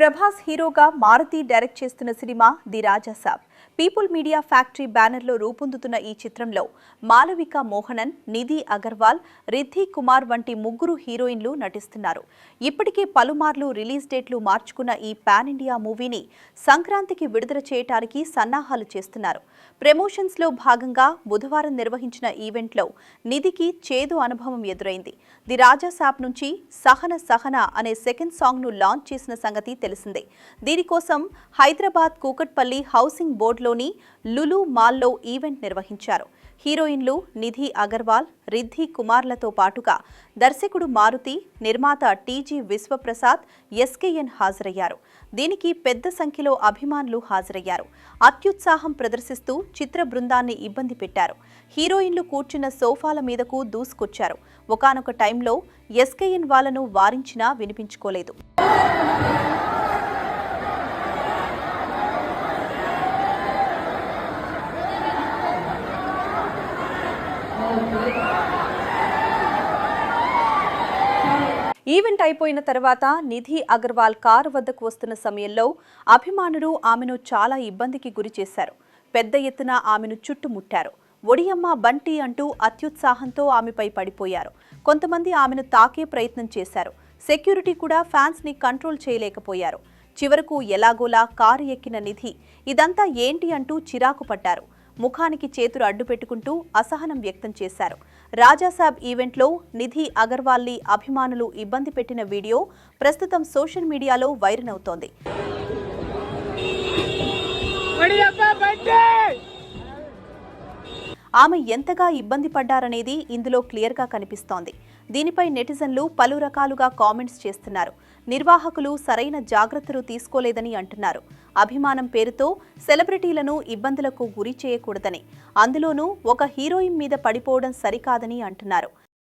ప్రభాస్ హీరోగా మారుతి డైరెక్ట్ చేస్తున్న cinema the Raja Saab. People Media Factory బ్యానర్లో రూపొందుతున్న ఈ చిత్రంలో మాలవిక మోహనన్ నిధి అగర్వాల్ రిద్ధి కుమార్ వంటి ముగ్గురు హీరోయిన్లు నటిస్తున్నారు. ఇప్పటికే పలుమార్లు రిలీజ్ డేట్లు మార్చుకున్న ఈ పాన్ ఇండియా మూవీని సంక్రాంతికి విడుదల చేయడానికి సన్నాహాలు చేస్తున్నారు. ప్రమోషన్స్లో భాగంగా బుధవారం నిర్వహించిన ఈవెంట్లో నిధికి చేదు అనుభవం ఎదురైంది. ది రాజా సాబ్ నుంచి సహన సహన అనే సెకండ్ సాంగ్ను లాంచ్ చేసిన సంగతి తెలిసిందే. దీనికోసం హైదరాబాద్ కూకట్పల్లి హౌసింగ్ బోర్డులోని లులు మాల్లో ఈవెంట్ నిర్వహించారు. హీరోయిన్లు నిధి అగర్వాల్ రిద్ధి కుమార్లతో పాటుగా దర్శకుడు మారుతి నిర్మాత టీజీ విశ్వప్రసాద్ ఎస్కేఎన్ హాజరయ్యారు. దీనికి పెద్ద సంఖ్యలో అభిమానులు హాజరయ్యారు. అత్యుత్సాహం ప్రదర్శిస్తూ చిత్ర బృందాన్ని ఇబ్బంది పెట్టారు. హీరోయిన్లు కూర్చున్న సోఫాల మీదకు దూసుకొచ్చారు. ఒకానొక టైంలో ఎస్కేఎన్ వాళ్ళను వారించినా వినిపించుకోలేదు. ఈవెంట్ అయిపోయిన తర్వాత నిధి అగర్వాల్ కారు వద్దకు వస్తున్న సమయంలో అభిమానులు ఆమెను చాలా ఇబ్బందికి గురి చేశారు. పెద్ద ఎత్తున ఆమెను చుట్టుముట్టారు. ఒడియమ్మ బంటి అంటూ అత్యుత్సాహంతో ఆమెపై పడిపోయారు. కొంతమంది ఆమెను తాకే ప్రయత్నం చేశారు. సెక్యూరిటీ కూడా ఫ్యాన్స్ని కంట్రోల్ చేయలేకపోయారు. చివరకు ఎలాగోలా కారు ఎక్కిన నిధి ఇదంతా ఏంటి? అంటూ చిరాకు పడ్డారు. ముఖానికి చేతులు అడ్డు పెట్టుకుంటూ అసహనం వ్యక్తం చేశారు. రాజాసాబ్ ఈవెంట్లో నిధి అగర్వాల్ని అభిమానులు ఇబ్బంది పెట్టిన వీడియో ప్రస్తుతం సోషల్ మీడియాలో వైరల్ అవుతోంది. ఆమె ఎంతగా ఇబ్బంది పడ్డారనేది ఇందులో క్లియర్గా కనిపిస్తోంది. దీనిపై నెటిజన్లు పలు రకాలుగా కామెంట్స్ చేస్తున్నారు. నిర్వాహకులు సరైన జాగ్రత్తలు తీసుకోలేదని అంటున్నారు. అభిమానం పేరుతో సెలబ్రిటీలను ఇబ్బందులకు గురి చేయకూడదని. అందులోనూ ఒక హీరోయిన్ మీద పడిపోవడం సరికాదని అంటున్నారు.